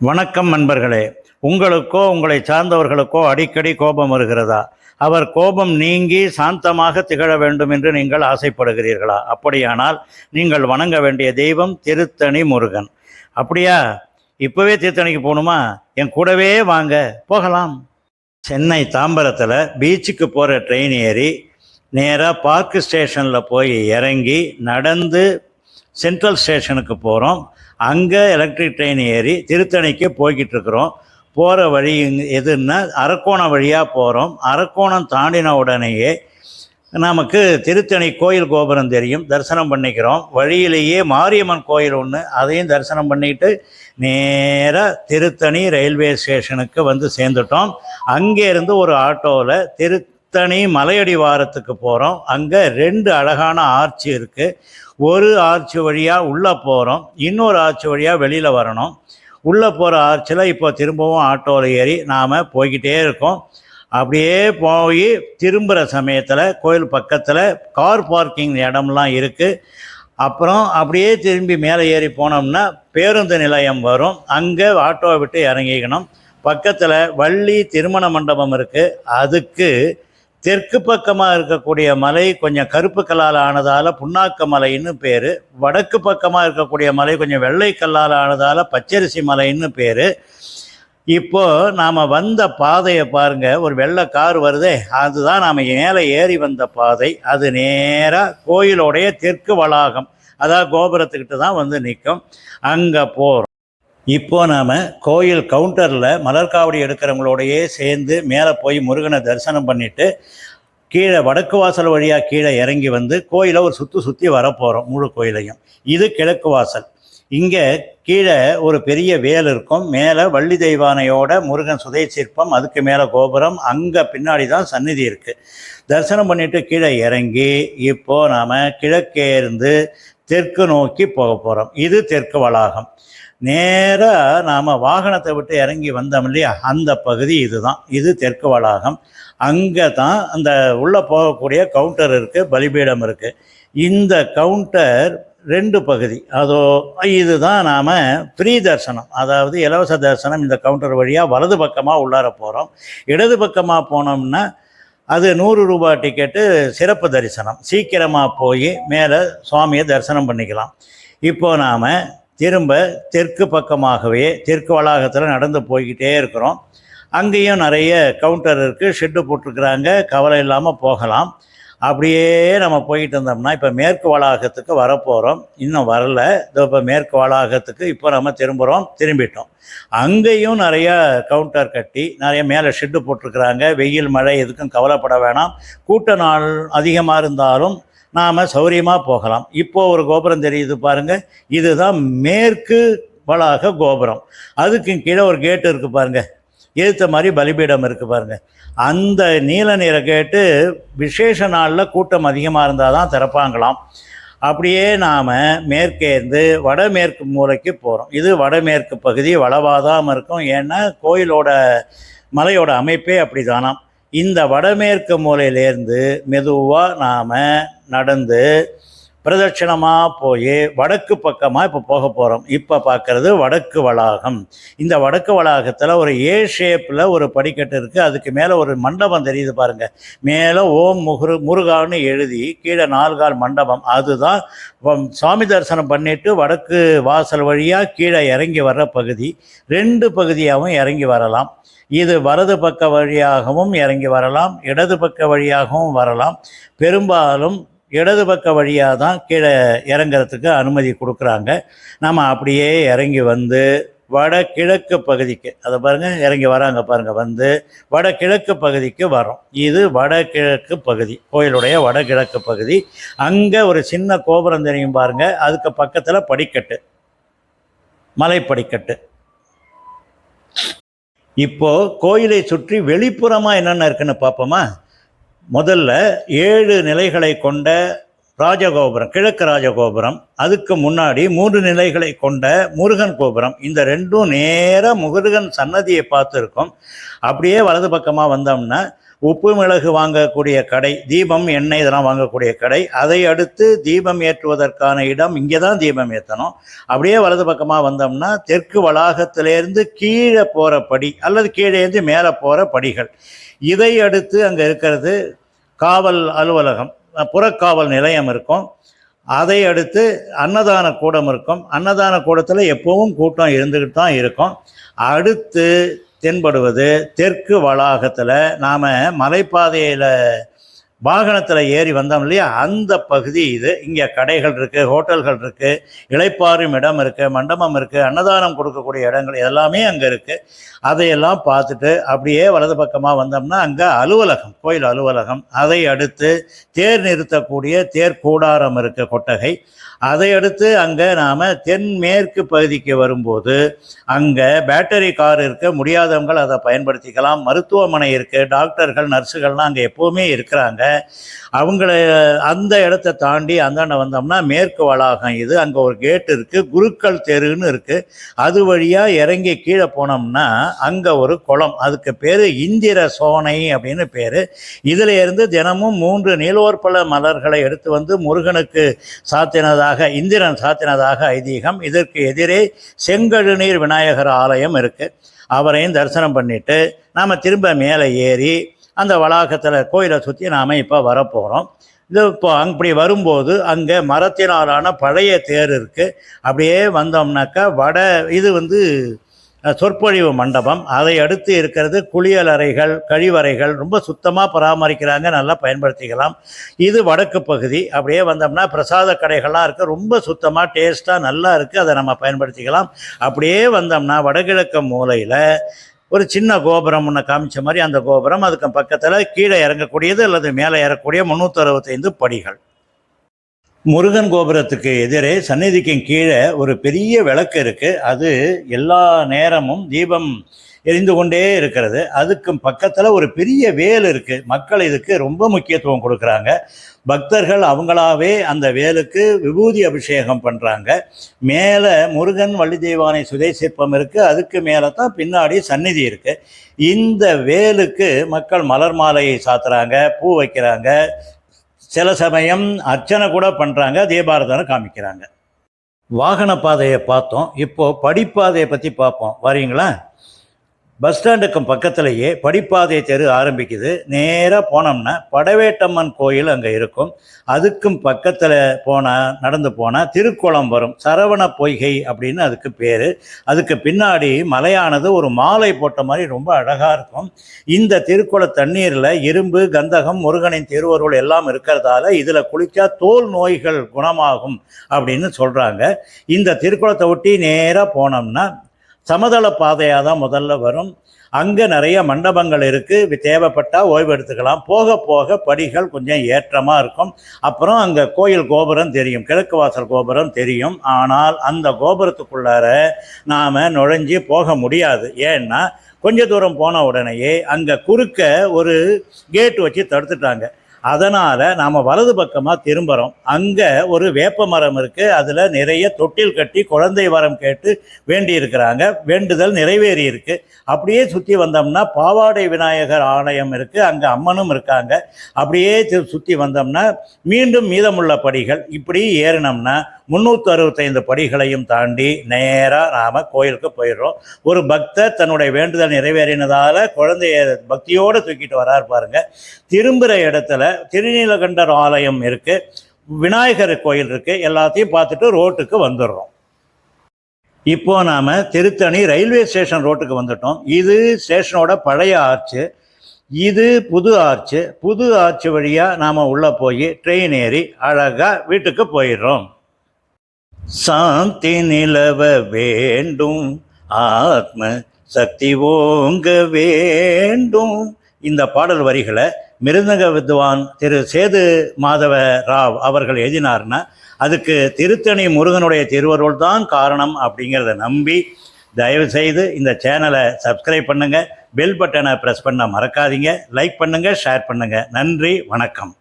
வணக்கம் நண்பர்களே. உங்களுக்கோ உங்களை சார்ந்தவர்களுக்கோ அடிக்கடி கோபம் வருகிறதா? அவர் கோபம் நீங்கி சாந்தமாக திகழ வேண்டும் என்று நீங்கள் ஆசைப்படுகிறீர்களா? அப்படியானால் நீங்கள் வணங்க வேண்டிய தெய்வம் திருத்தணி முருகன். அப்படியா? இப்போவே திருத்தணிக்கு போகணுமா? என் கூடவே வாங்க. போகலாம். சென்னை தாம்பரத்தில் பீச்சுக்கு போகிற ட்ரெயின் ஏறி நேராக பார்க் ஸ்டேஷனில் போய் இறங்கி நடந்து சென்ட்ரல் ஸ்டேஷனுக்கு போகிறோம் அங்கே எலக்ட்ரிக் ட்ரெயின் ஏறி திருத்தணிக்கு போய்கிட்டு இருக்கிறோம் போகிற வழி எதுன்னா அரக்கோணம் வழியாக போகிறோம் அரக்கோணம் தாண்டின உடனேயே நமக்கு திருத்தணி கோயில் கோபுரம் தெரியும். தரிசனம் பண்ணிக்கிறோம். வழியிலேயே மாரியம்மன் கோயில் ஒன்று அதையும் தரிசனம் பண்ணிட்டு நேராக திருத்தணி ரயில்வே ஸ்டேஷனுக்கு வந்து சேர்ந்துட்டோம். அங்கேருந்து ஒரு ஆட்டோவில் திரு மலையடி வாரத்துக்கு போகிறோம் அங்கே ரெண்டு அழகான ஆர்ச்சி இருக்குது ஒரு ஆர்ச்சி வழியாக உள்ளே போகிறோம் இன்னொரு ஆர்ச்சி வழியாக வெளியில் வரணும். உள்ளே போகிற ஆர்ச்சில் இப்போ திரும்பவும் ஆட்டோவில் ஏறி நாம் போய்கிட்டே இருக்கோம். அப்படியே போய் திரும்புகிற சமயத்தில் கோயில் பக்கத்தில் கார் பார்க்கிங் இடம்லாம் இருக்குது அப்புறம் அப்படியே திரும்பி மேலே ஏறி போனோம்னா பேருந்து நிலையம் வரும். அங்கே ஆட்டோவை விட்டு இறங்கிக்கணும். பக்கத்தில் வள்ளி திருமண மண்டபம் இருக்குது அதுக்கு தெற்கு பக்கமாக இருக்கக்கூடிய மலை கொஞ்சம் கருப்பு கல்லால் ஆனதால் புண்ணாக்க மலைன்னு பேர். வடக்கு பக்கமாக இருக்கக்கூடிய மலை கொஞ்சம் வெள்ளை கல்லால் ஆனதால் பச்சரிசி மலைன்னு பேர். இப்போது நாம் வந்த பாதையை பாருங்கள் ஒரு வெள்ளை கார் வருதே. அதுதான் நாம் மேலே ஏறி வந்த பாதை. அது நேராக கோயிலோடைய தெற்கு வளாகம். அதாவது கோபுரத்துக்கிட்ட தான் வந்து நிற்கும். அங்கே போகிறோம் இப்போ நாம் கோயில் கவுண்டரில் மலர்காவடி எடுக்கிறவங்களோடையே சேர்ந்து மேலே போய் முருகனை தரிசனம் பண்ணிட்டு கீழே வடக்கு வாசல் வழியாக கீழே இறங்கி வந்து கோயிலை ஒரு சுற்றி சுற்றி வரப்போகிறோம் முழு கோயிலையும். இது கிழக்கு வாசல். இங்கே கீழே ஒரு பெரிய வேல் இருக்கும். மேலே வள்ளி தெய்வானையோட முருகன் சுதை சிற்பம் அதுக்கு மேலே கோபுரம் அங்கே பின்னாடி தான் சந்நிதி இருக்குது தரிசனம் பண்ணிவிட்டு கீழே இறங்கி இப்போது நாம் கிழக்கே இருந்து தெற்கு நோக்கி போக போகிறோம் இது தெற்கு வளாகம். நேராக நாம் வாகனத்தை விட்டு இறங்கி வந்தோம் இல்லையா? அந்த பகுதி இதுதான். இது தெற்கு வளாகம். அங்கே தான் அந்த உள்ளே போகக்கூடிய கவுண்டர் இருக்குது பலிபீடம் இருக்குது இந்த கவுண்டர் ரெண்டு பகுதி. அதோ இதுதான் நாம் ஃப்ரீ தரிசனம் அதாவது இலவச தரிசனம் இந்த கவுண்டர் வழியாக வலது பக்கமாக உள்ளார போகிறோம் இடது பக்கமாக போனோம்னா அது நூறு ரூபாய் டிக்கெட்டு சிறப்பு தரிசனம். சீக்கிரமாக போய் மேலே சுவாமியை தரிசனம் பண்ணிக்கலாம். இப்போ நாம் திரும்ப தெற்கு பக்கமாகவே தெற்கு வளாகத்தில் நடந்து போய்கிட்டே இருக்கிறோம். அங்கேயும் நிறைய கவுண்டர் இருக்குது ஷெட்டு போட்டிருக்கிறாங்க கவலை இல்லாமல் போகலாம். அப்படியே நம்ம போயிட்டு இருந்தோம்னா இப்போ மேற்கு வளாகத்துக்கு வரப்போகிறோம் இன்னும் வரல. இதோ இப்போ மேற்கு வளாகத்துக்கு இப்போ நம்ம திரும்புகிறோம் திரும்பிட்டோம். அங்கேயும் நிறைய கவுண்டர் கட்டி நிறைய மேலே ஷெட்டு போட்டிருக்கிறாங்க. வெயில் மழை எதுக்கும் கவலைப்பட வேணாம். கூட்ட நாள் அதிகமாக இருந்தாலும் நாம் சௌரியமாக போகலாம். இப்போ ஒரு கோபுரம் தெரியுது பாருங்கள் இதுதான் மேற்கு வளாக கோபுரம். அதுக்கு கீழே ஒரு கேட்டு இருக்குது பாருங்கள் எதிர்த்த மாதிரி பலிபீடம் இருக்குது பாருங்கள் அந்த நீல நிற கேட்டு விசேஷ நாளில் கூட்டம் அதிகமாக இருந்தால் தான் திறப்பாங்களாம். அப்படியே நாம் மேற்கேந்து வடமேற்கு மூலைக்கு போகிறோம் இது வடமேற்கு பகுதி வளவாதாமல் இருக்கும். ஏன்னா கோயிலோட மலையோட அமைப்பே அப்படி தானாம் இந்த வடமேற்கு மூலையிலேருந்து மெதுவாக நாம் நடந்து பிரதட்சிணமாக போய் வடக்கு பக்கமாக இப்போ போக போகிறோம் இப்போ பார்க்குறது வடக்கு வளாகம். இந்த வடக்கு வளாகத்தில் ஒரு ஏ ஷேப்பில் ஒரு படிக்கட்டு இருக்குது அதுக்கு மேலே ஒரு மண்டபம் தெரியுது பாருங்கள் மேலே ஓம் முகுரு முருகான்னு எழுதி கீழே நால்கால் மண்டபம். அதுதான் வ- சுவாமி தரிசனம் பண்ணிட்டு வடக்கு வாசல் வழியாக கீழே இறங்கி வர்ற பகுதி. ரெண்டு பகுதியாகவும் இறங்கி வரலாம். இது வலது பக்க வழியாகவும் இறங்கி வரலாம். இடது பக்க வழியாகவும் வரலாம். பெரும்பாலும் இடது பக்க வழியாக தான் கீழே இறங்குறதுக்கு அனுமதி கொடுக்குறாங்க. நம்ம அப்படியே இறங்கி வந்து வடகிழக்கு பகுதிக்கு அதை பாருங்கள் இறங்கி வராங்க பாருங்கள் வந்து வடகிழக்கு பகுதிக்கு வரோம். இது வடகிழக்கு பகுதி கோயிலுடைய வடகிழக்கு பகுதி. அங்கே ஒரு சின்ன கோபுரம் தெரியும் பாருங்கள் அதுக்கு பக்கத்தில் படிக்கட்டு மலைப்படிக்கட்டு. இப்போது கோயிலை சுற்றி வெளிப்புறமாக என்னென்ன இருக்குன்னு பார்ப்போமா? முதல்ல ஏழு நிலைகளை கொண்ட ராஜகோபுரம் கிழக்கு ராஜகோபுரம் அதுக்கு முன்னாடி மூன்று நிலைகளை கொண்ட முருகன் கோபுரம். இந்த ரெண்டும் நேராக முருகன் சன்னதியை பார்த்துருக்கோம். அப்படியே வலது பக்கமாக வந்தோம்னா உப்பு மிளகு வாங்கக்கூடிய கடை தீபம் எண்ணெய் இதெல்லாம் வாங்கக்கூடிய கடை. அதை அடுத்து தீபம் ஏற்றுவதற்கான இடம் இங்கே தான் தீபம் ஏற்றணும் அப்படியே வலது பக்கமாக வந்தோம்னா தெற்கு வளாகத்திலேருந்து கீழே போகிற படி அல்லது கீழேருந்து மேலே போகிற படிகள். இதை அடுத்து அங்கே இருக்கிறது காவல் அலுவலகம். புறக்காவல் நிலையம் இருக்கும். அதை அடுத்து அன்னதான கூடம் இருக்கும். அன்னதான கூடத்தில் எப்போவும் கூட்டம் இருந்துக்கிட்டு தான் இருக்கும். அடுத்து தென்படுவது தெற்கு வளாகத்தில் நாம் மலைப்பாதையில் வாகனத்தில் ஏறி வந்தோம் இல்லையா? அந்த பகுதி இது. இங்கே கடைகள் இருக்குது ஹோட்டல்கள் இருக்குது இளைப்பாறும் இடம் இருக்குது மண்டபம் இருக்குது அன்னதானம் கொடுக்கக்கூடிய இடங்கள் எல்லாமே அங்கே இருக்குது அதையெல்லாம் பார்த்துட்டு அப்படியே வலது பக்கமாக வந்தோம்னா அங்கே அலுவலகம் கோயில் அலுவலகம். அதை அடுத்து தேர் நிறுத்தக்கூடிய தேர் கூடாரம் இருக்குது கொட்டகை. அதையடுத்து அங்கே நாம் தென்மேற்கு பகுதிக்கு வரும்போது அங்கே பேட்டரி கார் இருக்க முடியாதவங்க அதை பயன்படுத்திக்கலாம். மருத்துவமனை இருக்குது டாக்டர்கள் நர்ஸுகள்லாம் அங்கே எப்போவுமே இருக்கிறாங்க. அவங்கள அந்த இடத்த தாண்டி அந்தாண்ட வந்தோம்னா மேற்கு வளாகம் இது. அங்கே ஒரு கேட் இருக்குது குருக்கள் தெருன்னு இருக்குது அது வழியாக இறங்கி கீழே போனோம்னா அங்கே ஒரு குளம். அதுக்கு பேர் இந்திர சோனை அப்படின்னு பேர். இதில் இருந்து தினமும் மூன்று நீலோர்பல மலர்களை எடுத்து வந்து முருகனுக்கு சாத்தினதாக இந்திரன் சாத்தினதாக ஐதீகம் இதற்கு எதிரே செங்கழுநீர் விநாயகர் ஆலயம் இருக்குது அவரையும் தரிசனம் பண்ணிட்டு நாம் திரும்ப மேலே ஏறி அந்த வளாகத்தில் கோயிலை சுற்றி நாம் இப்போ வரப்போகிறோம் இது இப்போ அப்படி வரும்போது அங்கே மரத்தினாலான பழைய தேர் இருக்குது அப்படியே வந்தோம்னாக்கா வட இது வந்து சொற்பொழிவு மண்டபம். அதை அடுத்து இருக்கிறது குளியலறைகள் கழிவறைகள். ரொம்ப சுத்தமாக பராமரிக்கிறாங்க. நல்லா பயன்படுத்திக்கலாம். இது வடக்கு பகுதி. அப்படியே வந்தோம்னா பிரசாத கடைகள்லாம் இருக்குது ரொம்ப சுத்தமாக டேஸ்ட்டாக நல்லா இருக்குது அதை நம்ம பயன்படுத்திக்கலாம். அப்படியே வந்தோம்னா வடகிழக்கு மூலையில் ஒரு சின்ன கோபுரம் ஒன்று காமிச்ச மாதிரி அந்த கோபுரம். அதுக்கு பக்கத்தில் கீழே இறங்கக்கூடியது அல்லது மேலே ஏறக்கூடிய முந்நூற்றி அறுபத்தைந்து படிகள். முருகன் கோபுரத்துக்கு எதிரே சந்நிதிக்கும் கீழே ஒரு பெரிய விளக்கு இருக்கு. அது எல்லா நேரமும் தீபம் எரிந்து கொண்டே இருக்கிறது. அதுக்கு பக்கத்தில் ஒரு பெரிய வேல் இருக்கு. மக்கள் இதுக்கு ரொம்ப முக்கியத்துவம் கொடுக்குறாங்க. பக்தர்கள் அவங்களாவே அந்த வேலுக்கு விபூதி அபிஷேகம் பண்ணுறாங்க மேலே முருகன் வள்ளி தெய்வானை சுதை சிற்பம் இருக்குது அதுக்கு மேலே தான் பின்னாடி சந்நிதி இருக்குது இந்த வேலுக்கு மக்கள் மலர் மாலையை சாத்துறாங்க பூ வைக்கிறாங்க சில சமயம் அர்ச்சனை கூட பண்ணுறாங்க தீபாரதனை காமிக்கிறாங்க. வாகன பாதையை பார்த்தோம். இப்போது படிப்பாதையை பற்றி பார்ப்போம். வரீங்களா? பஸ் ஸ்டாண்டுக்கும் பக்கத்திலேயே படிப்பாதை தெரு ஆரம்பிக்குது. நேராக போனோம்னா படவேட்டம்மன் கோயில் அங்கே இருக்கும். அதுக்கும் பக்கத்தில் போனால் நடந்து போனால் திருக்குளம் வரும். சரவண பொய்கை அப்படின்னு அதுக்கு பேர். அதுக்கு பின்னாடி மலையானது ஒரு மாலை போட்ட மாதிரி ரொம்ப அழகாக இருக்கும். இந்த திருக்குள தண்ணீரில் இரும்பு கந்தகம் முருகனின் திருவருள் எல்லாம் இருக்கிறதால இதில் குளித்தா தோல் நோய்கள் குணமாகும் அப்படின்னு சொல்கிறாங்க இந்த திருக்குளத்தை ஒட்டி நேராக போனோம்னா சமதள பாதையாக தான் முதல்ல வரும். அங்கே நிறைய மண்டபங்கள் இருக்குது தேவைப்பட்டால் ஓய்வு எடுத்துக்கலாம் போக போக படிகள் கொஞ்சம் ஏற்றமாக இருக்கும். அப்புறம் அங்கே கோயில் கோபுரம் தெரியும். கிழக்கு வாசல் கோபுரம் தெரியும். ஆனால் அந்த கோபுரத்துக்குள்ளார நாம் நுழைஞ்சு போக முடியாது. ஏன்னா கொஞ்ச தூரம் போன உடனேயே அங்கே குறுக்க ஒரு கேட் வச்சு தடுத்துட்டாங்க. அதனால் நாம் வலது பக்கமாக திரும்புகிறோம் அங்கே ஒரு வேப்ப மரம் இருக்குது அதில் நிறைய தொட்டில் கட்டி குழந்தை வரம் கேட்டு வேண்டி இருக்கிறாங்க வேண்டுதல் நிறைவேறி இருக்குது அப்படியே சுற்றி வந்தோம்னா பாவாடை விநாயகர் ஆலயம் இருக்குது அங்கே அம்மனும் இருக்காங்க. அப்படியே சுற்றி வந்தோம்னா மீண்டும் மீதமுள்ள படிகள். இப்படி ஏறினோம்னா முந்நூற்றி அறுபத்தைந்து படிகளையும் தாண்டி நேராக நாம் கோயிலுக்கு போயிடுறோம். ஒரு பக்தர் தன்னுடைய வேண்டுதல் நிறைவேறினதால் குழந்தைய பக்தியோடு தூக்கிட்டு வரார் பாருங்கள் திரும்புகிற இடத்துல திருநீலகண்டர் ஆலயம் இருக்கு. விநாயகர் கோயில் இருக்கு. எல்லாத்தையும் பார்த்துட்டு ரோட்டுக்கு வந்துடுறோம். இப்போ நாம் திருத்தணி ரயில்வே ஸ்டேஷன் ரோட்டுக்கு வந்துட்டோம். இது ஸ்டேஷனோட பழைய ஆர்ச்சு. இது புது ஆர்ச்சு. புது ஆர்ச்சு வழியாக நாம் உள்ளே போய் ட்ரெயின் ஏறி அழகாக வீட்டுக்கு போயிடுறோம். சாந்தி நிலவ வேண்டும். ஆத்ம சக்தி ஓங்க வேண்டும். இந்த பாடல் வரிகளை மிருதங்க வித்வான் திரு சேது மாதவ ராவ் அவர்கள் எழுதினார்னா அதுக்கு திருத்தணி முருகனுடைய திருவருள் தான் காரணம் அப்படிங்கிறத நம்பி தயவு செய்து இந்த சேனலை சப்ஸ்கிரைப் பண்ணுங்கள் பெல் பட்டனை ப்ரெஸ் பண்ண மறக்காதீங்க லைக் பண்ணுங்கள் ஷேர் பண்ணுங்கள் நன்றி வணக்கம்.